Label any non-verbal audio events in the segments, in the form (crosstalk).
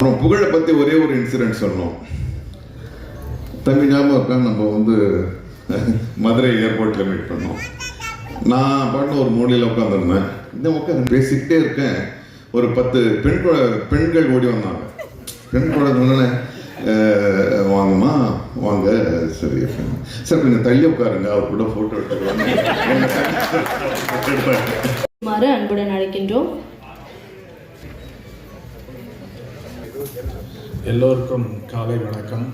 அப்புறம் புகழை பற்றி ஒரே ஒரு இன்சிடென்ட் சொல்லணும். தம்பி ஞாபகம் இருக்கா? நம்ம வந்து மதுரை ஏர்போர்ட்டில் மீட் பண்ணோம். நான் பாட்டு ஒரு மூலையில் உட்காந்துருந்தேன் இந்த உட்காந்து பேசிக்கிட்டே இருக்கேன். ஒரு பத்து பெண் பெண்கள் ஓடி வந்தாங்க. பெண் குழந்தை வாங்கம்மா வாங்க. சரி சார் கொஞ்சம் தள்ளி உட்காருங்க. அவர் கூட ஃபோட்டோ எடுத்துக்கலாம் மாறு அன்புடன் அழைக்கின்றோம். எல்லோருக்கும் காலை வணக்கம்.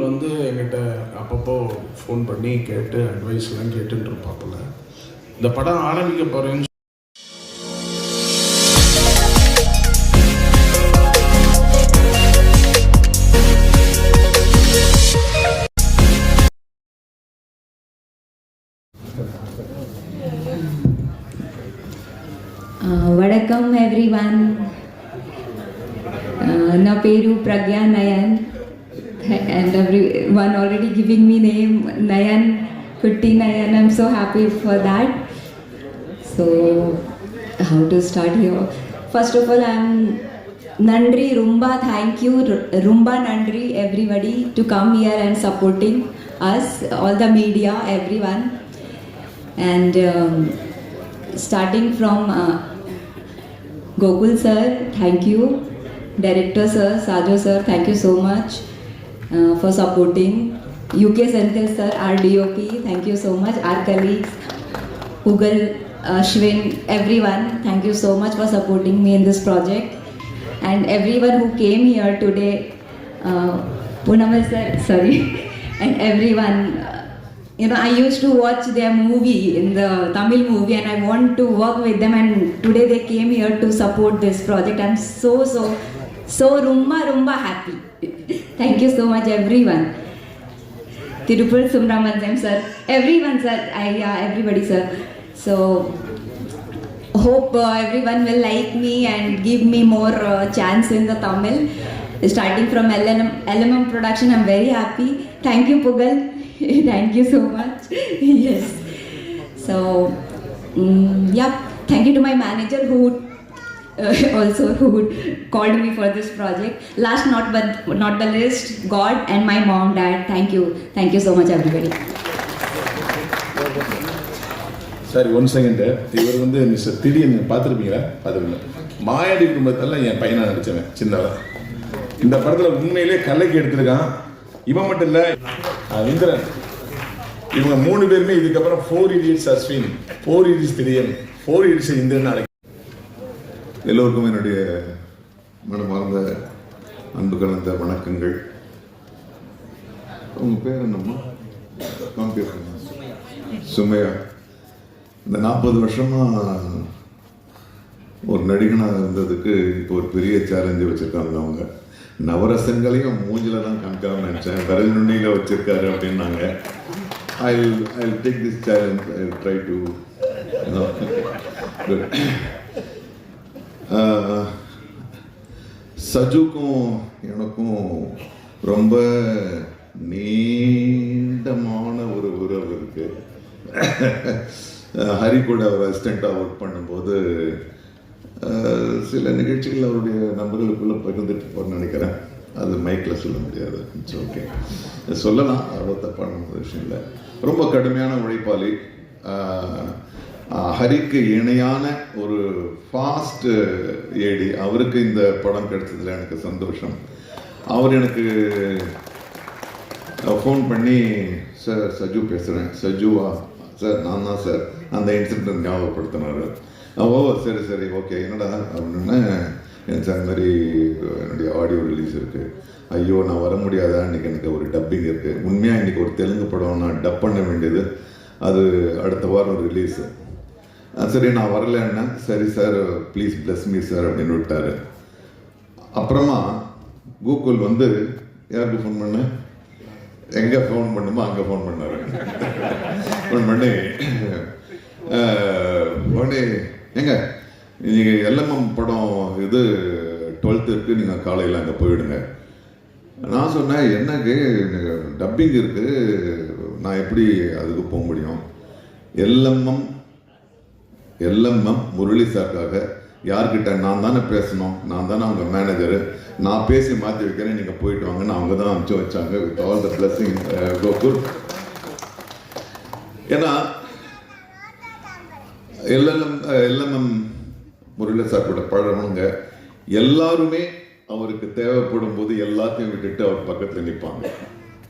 வந்து எங்கிட்ட அப்பப்போ ஃபோன் பண்ணி கேட்டு அட்வைஸ்லாம் கேட்டுட்டு இருப்பாப்புல இந்த படம் ஆரம்பிக்க போகிறேன்னு வணக்கம் everyone Peru Pragya Nayan. And everyone already giving me name Nayan, Kutti Nayan. I'm so happy for that. So, how to start here? First of all, I'm Nandri Rumba. Thank you, Rumba Nandri, everybody, to come here and supporting us, all the media, everyone. And um, starting from uh, Gokul sir, thank you. Director sir, Sajo sir, thank you so much uh, for supporting. UK Senthil sir, our DOP, thank you so much. Our colleagues, Google, Ashwin, everyone, thank you so much for supporting me in this project. And everyone who came here today, uh, Punamal sir, sorry, (laughs) and everyone. uh, you know, I used to watch their movie in the Tamil movie, and I want to work with them. And today they came here to support this project. I'm so so so rumba rumba happy. Thank you so much, everyone. Tirupur Sumramanjam sir, everyone sir, I, yeah, everybody sir. So hope uh, everyone will like me and give me more uh, chance in the Tamil. Starting from LMM, LMM production, I'm very happy. Thank you, Pugal. (laughs) Thank you so much. (laughs) yes. So, mm, yeah. Thank you to my manager who uh, (laughs) also who called me for this project. Last, not but not the least, God and my mom, dad. Thank you. Thank you so much, everybody. Sorry one second இவர் வந்து mister திடீர்னு பார்த்துருப்பீங்களா பார்த்துருங்க மாயாடி குடும்பத்தில் என் பையனை நடிச்சவன் சின்னவன் இந்த படத்தில் உண்மையிலே கலைக்கு எடுத்திருக்கான் இவன் மட்டும் இல்லை இந்திரன் இவங்க மூணு பேருமே இதுக்கப்புறம் four idiots Ashwin four idiots திடீர் ஃபோர் இடியட்ஸ் இந்திரன் அழைக்க எல்லோருக்கும் என்னுடைய மனமார்ந்த அன்பு கலந்த வணக்கங்கள். உங்க பேர் என்னம்மா? உங்க சுமையா. இந்த நாற்பது வருஷமா ஒரு நடிகனாக இருந்ததுக்கு இப்போ ஒரு பெரிய சேலஞ்சு வச்சிருக்காங்க அவங்க. நவரசங்களையும் மூஞ்சில தான் காமிக்காம நினைச்சேன். விரல் நுண்ணியில வச்சிருக்காரு அப்படின்னாங்க. I I take this challenge I try to good சஜுக்கும் எனக்கும் ரொம்ப நீண்டமான ஒரு உறவு இருக்கு. ஹரி கூட அவர் அசிஸ்டண்ட்டாக ஒர்க் பண்ணும்போது சில நிகழ்ச்சிகள் அவருடைய நண்பர்களுக்குள்ள பகிர்ந்துட்டு போறேன்னு நினைக்கிறேன். அது மைக்கில் சொல்ல முடியாது. இட்ஸ் ஓகே சொல்லலாம் அவ்வளோ தப்பான விஷயம் இல்லை. ரொம்ப கடுமையான உழைப்பாளி. ஹரிக்கு இணையான ஒரு ஃபாஸ்ட் ஏடி அவருக்கு இந்த படம் கிடைச்சதுல எனக்கு சந்தோஷம். அவர் எனக்கு ஃபோன் பண்ணி சார் சஜு பேசுகிறேன் சஜுவா சார் நான் தான் சார் அந்த இன்சிடென்ட் ஞாபகப்படுத்தினார். ஓ சரி சரி ஓகே என்னடா? அப்படின்னு எனக்கு சார் மாதிரி என்னுடைய ஆடியோ ரிலீஸ் இருக்குது ஐயோ நான் வர முடியாதா? இன்னைக்கு எனக்கு ஒரு டப்பிங் இருக்குது உண்மையாக இன்றைக்கி ஒரு தெலுங்கு படம் நான் டப் பண்ண வேண்டியது. அது அடுத்த வாரம் ரிலீஸு சரி நான் வரலன்னா சரி sir please bless me sir அப்படின்னு விட்டாரு. அப்புறமா கூகுள் வந்து யாருக்கு ஃபோன் பண்ண? எங்கே ஃபோன் பண்ணுமோ அங்கே ஃபோன் பண்ணார். ஃபோன் பண்ணி உடனே எங்க? நீங்கள் எல்எம்எம் படம் இது டுவெல்த்து இருக்குது நீங்கள் காலையில் அங்கே போயிடுங்க. நான் சொன்னேன் என்னக்கு டப்பிங் இருக்குது நான் எப்படி அதுக்கு போக முடியும்? எல்எம்எம் எல்எம்எம் முரளி சார்க்காக யார்கிட்ட நான் தானே பேசணும் நான் தானே அவங்க மேனேஜரு நான் பேசி மாற்றி வைக்கிறேன் நீங்கள் போயிட்டு வாங்கன்னு அவங்க தான் அனுப்பிச்சு வச்சாங்க. With all the blessing Gokul ஏன்னா எல்எல்எம் எல்எம்எம் முரளி சார் கூட பழகணுங்க எல்லாருமே அவருக்கு தேவைப்படும் போது எல்லாத்தையும் விட்டுட்டு அவர் பக்கத்தில் நிற்பாங்க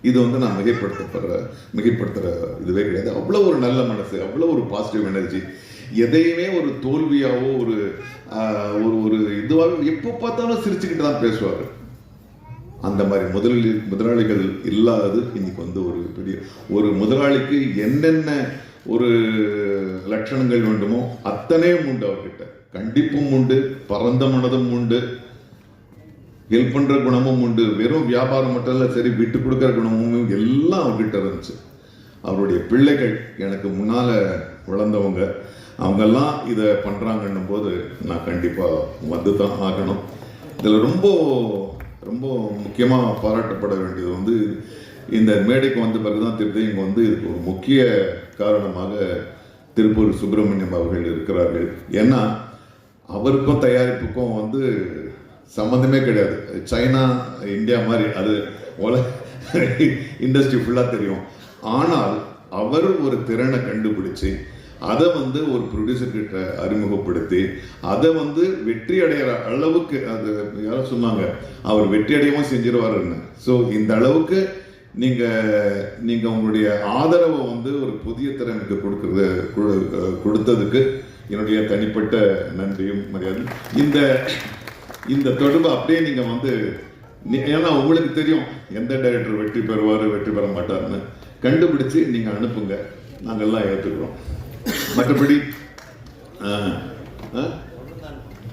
இது வந்து நான் மிகைப்படுத்தப்படுற மிகைப்படுத்துகிற இதுவே கிடையாது. அவ்வளோ ஒரு நல்ல மனசு அவ்வளோ ஒரு பாசிட்டிவ் எனர்ஜி எதையுமே ஒரு தோல்வியாவோ ஒரு ஒரு ஒரு இதுவாகவும் எப்போ பார்த்தாலும் சிரிச்சுக்கிட்டு தான் பேசுவார். அந்த மாதிரி முதலாளி முதலாளிகள் இல்லாதது இன்னைக்கு வந்து ஒரு பெரிய ஒரு முதலாளிக்கு என்னென்ன ஒரு லட்சணங்கள் வேண்டுமோ அத்தனையும் உண்டு அவர்கிட்ட. கண்டிப்பும் உண்டு பரந்த மனதும் உண்டு ஹெல்ப் பண்ற குணமும் உண்டு. வெறும் வியாபாரம் மட்டும் இல்ல சரி விட்டு கொடுக்குற குணமும் எல்லாம் அவர்கிட்ட இருந்துச்சு. அவருடைய பிள்ளைகள் எனக்கு முன்னால வளர்ந்தவங்க அவங்கெல்லாம் இதை பண்ணுறாங்கன்னும் போது நான் கண்டிப்பாக வந்து தான் ஆகணும். இதில் ரொம்ப ரொம்ப முக்கியமாக பாராட்டப்பட வேண்டியது வந்து இந்த மேடைக்கு வந்த பிறகுதான் திருப்பி இங்கே வந்து இதுக்கு ஒரு முக்கிய காரணமாக திருப்பூர் சுப்பிரமணியம் அவர்கள் இருக்கிறார்கள். ஏன்னா அவருக்கும் தயாரிப்புக்கும் வந்து சம்மந்தமே கிடையாது. சைனா இந்தியா மாதிரி அது உல இண்டஸ்ட்ரி ஃபுல்லாக தெரியும். ஆனால் அவர் ஒரு திறனை கண்டுபிடிச்சு அதை வந்து ஒரு ப்ரொடியூசர்கிட்ட அறிமுகப்படுத்தி அதை வந்து வெற்றி அடைகிற அளவுக்கு அது யாரோ சொன்னாங்க அவர் வெற்றி அடையவும் செஞ்சிருவாருன்னு. ஸோ இந்த அளவுக்கு நீங்க நீங்க உங்களுடைய ஆதரவை வந்து ஒரு புதிய திறனுக்கு கொடுக்கறது கொடுத்ததுக்கு என்னுடைய தனிப்பட்ட நன்றியும் மரியாதை இந்த இந்த தொடர்பு அப்படியே நீங்க வந்து ஏன்னா உங்களுக்கு தெரியும் எந்த டைரக்டர் வெற்றி பெறுவார் வெற்றி பெற மாட்டார்னு கண்டுபிடிச்சு நீங்க அனுப்புங்க. நாங்கெல்லாம் ஏற்றுக்கிறோம் மற்றபடி ஆ,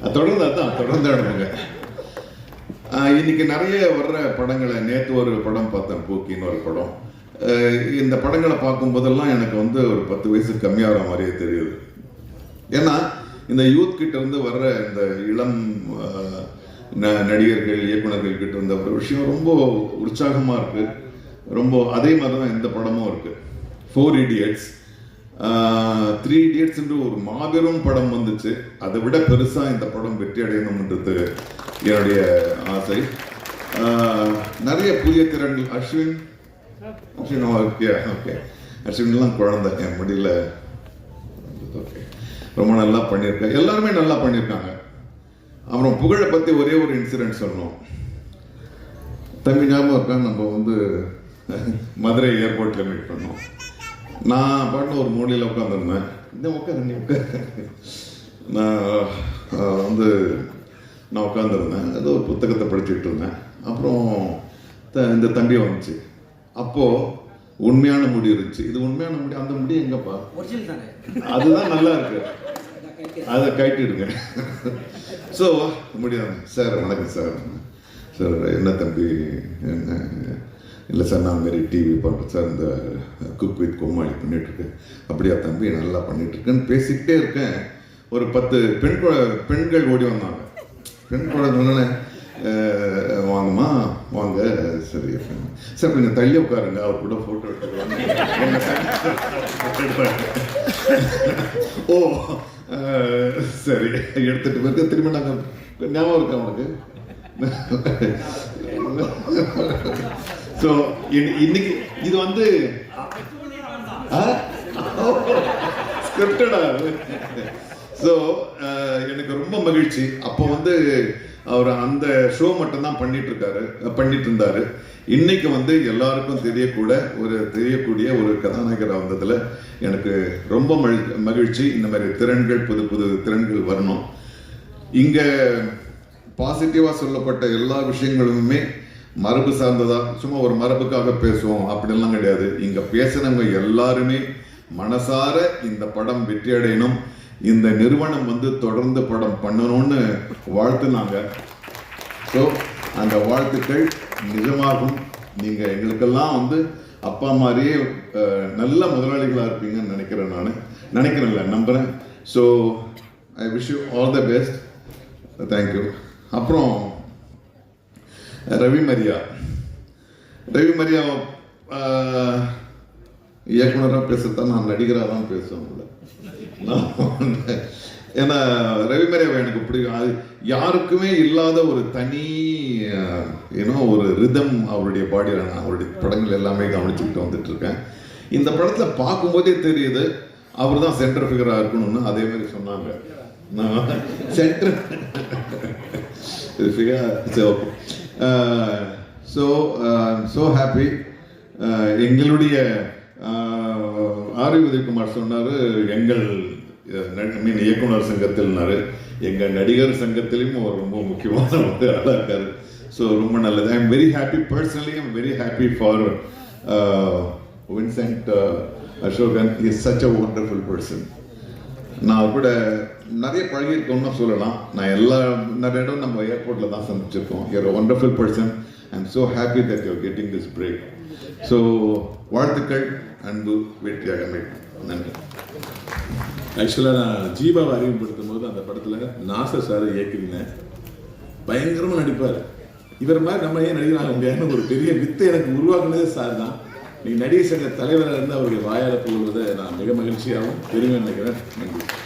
தொடர்ந்து அதான் தொடர்ந்து அனுப்புங்க இன்னைக்கு நிறைய வர்ற படங்களை நேற்று ஒரு படம் பார்த்தேன் பூக்கின்னு ஒரு படம். இந்த படங்களை பார்க்கும் போதெல்லாம் எனக்கு வந்து ஒரு பத்து வயசு கம்மியாகிற மாதிரியே தெரியுது. ஏன்னா இந்த யூத் கிட்ட இருந்து வர்ற இந்த இளம் ந- நடிகர்கள் இயக்குனர்கள் கிட்ட இருந்த ஒரு விஷயம் ரொம்ப உற்சாகமாக இருக்குது ரொம்ப அதே மாதிரி தான் இந்த படமும் இருக்குது ஃபோர் இடியட்ஸ் த்ரீ இடியட்ஸ் என்று ஒரு மாபெரும் படம் வந்துச்சு. அதை விட பெருசாக இந்த படம் வெற்றி அடையணும்ன்றது என்னுடைய ஆசை. நிறைய புதிய திறன்கள். அஸ்வின்? அஸ்வின் ஓகே ஓகே அஸ்வின்லாம் குழந்தை. என் முடியல. ஓகே ரொம்ப நல்லா பண்ணியிருக்கேன் எல்லாருமே நல்லா பண்ணியிருக்காங்க. அப்புறம் புகழை பற்றி ஒரே ஒரு இன்சிடென்ட் சொல்லணும். தம்பி ஞாபகம் இருக்கா? நம்ம வந்து மதுரை ஏர்போர்ட்டில் மீட் பண்ணோம். நான் பாட்டு ஒரு மூலையில் உட்காந்துருந்தேன் இந்த உட்காரு நீ உட்காரு. நான் வந்து நான் உட்காந்துருந்தேன் ஏதோ ஒரு புத்தகத்தை படிச்சுட்டு இருந்தேன். அப்புறம் த- இந்த தம்பி வந்துச்சு. அப்போது உண்மையான முடி இருந்துச்சு. இது உண்மையான முடி அந்த முடி எங்கப்பா? அதுதான் நல்லா இருக்கு. அதை கட்டிடுங்க. ஸோ முடியாது. சார் வணக்கம் சார் சார் என்ன தம்பி? என்ன இல்லை சார் நான் மாரி டிவி பண்ணுறேன் சார். இந்த குக் வித் கோமாளி பண்ணிகிட்ருக்கேன் அப்படியா தம்பி நல்லா பண்ணிகிட்ருக்கேன்னு பேசிக்கிட்டே இருக்கேன். ஒரு பத்து பெண் குழ- பெண்கள் ஓடி வந்தாங்க. பெண் குழந்தை வாங்கம்மா வாங்க. சரி சார் கொஞ்சம் தள்ளி உட்காருங்க. அவர் கூட ஃபோட்டோ எடுத்துக்கலாம் ஓ சரி. எடுத்துட்டு போயிட்டு திரும்ப நாங்கள் ஞாபகம் இருக்கா உனக்கு ஸோ இன்னைக்கு இது வந்து ஸ்கிரிப்டடா ஸோ எனக்கு ரொம்ப மகிழ்ச்சி. அப்போ வந்து அவர் அந்த ஷோ மட்டும்தான் பண்ணிட்டு இருக்காரு பண்ணிட்டு இருந்தாரு இன்னைக்கு வந்து எல்லாருக்கும் தெரியக்கூட ஒரு தெரியக்கூடிய ஒரு கதாநாயகர் வந்ததுல எனக்கு ரொம்ப மகிழ்- மகிழ்ச்சி. இந்த மாதிரி திறன்கள் புது புது திறன்கள் வரணும். இங்க பாசிட்டிவா சொல்லப்பட்ட எல்லா விஷயங்களுமே மரபு சார்ந்ததா? சும்மா ஒரு மரபுக்காக பேசுவோம். அப்படிலாம் கிடையாது. இங்க பேசினவங்க எல்லாருமே மனசார இந்த படம் வெற்றி அடையணும். இந்த நிறுவனம் வந்து தொடர்ந்து படம் பண்ணணும்னு வாழ்த்துனாங்க. ஸோ அந்த வாழ்த்துக்கள் நிஜமாகும். நீங்க எங்களுக்கெல்லாம் வந்து அப்பா மாதிரியே நல்ல முதலாளிகளாக இருப்பீங்கன்னு நினைக்கிறேன் நான். நினைக்கிறேன்ல நம்புறேன். So I wish you all the best thank you அப்புறம் ரவி மரியா. ரவி மரியா இயக்குனராக பேசுறதா நான் நடிகராக தான் பேசுவேன் நான் ஏன்னா ரவி மரியாவை எனக்கு பிடிக்கும். அது யாருக்குமே இல்லாத ஒரு தனி ஏன்னோ ஒரு ரிதம் அவருடைய பாடியில் நான் அவருடைய படங்கள் எல்லாமே கவனிச்சுக்கிட்டு வந்துட்டு இருக்கேன். இந்த படத்தில் பார்க்கும்போதே தெரியுது அவர் தான் சென்டர் ஃபிகராக இருக்கணும்னு அதே மாதிரி சொன்னாங்க. நான் centre figure (laughs) so so happy எங்களுடைய uh, ஆர் உதயகுமார் சொன்னார் எங்கள் மீன் இயக்குனர் சங்கத்தில்னாரு. எங்கள் நடிகர் சங்கத்திலையும் அவர் ரொம்ப முக்கியமான ஒரு ஆளாக இருக்காரு. ஸோ ரொம்ப நல்லது. I am very happy personally I'm very happy for Vincent Asokan is such a wonderful person நான் கூட நிறைய பழகியிருக்கோம்னு சொல்லலாம். நான் எல்லா நிறைய இடம் நம்ம ஏர்போர்ட்டில் தான் சந்திச்சிருக்கோம். You're wonderful person I am so happy that you're getting this break so வாழ்த்துக்கள் அன்பு வெற்றியாக நன்றி. ஆக்சுவலாக நான் ஜீவாவை அறிமுகப்படுத்தும் போது அந்த படத்தில் நாசர் சார் இயக்குறீங்க பயங்கரமாக நடிப்பார். இவர் மாதிரி நம்ம ஏன் நடிகர் ஆக முடியாதுன்னு ஒரு பெரிய வித்தை எனக்கு உருவாக்குனதே சார் தான். நீ நடிகர் சங்க தலைவராக இருந்து அவருடைய வாயால் போகிறத நான் மிக மகிழ்ச்சியாகவும் பெருமை நினைக்கிறேன். நன்றி.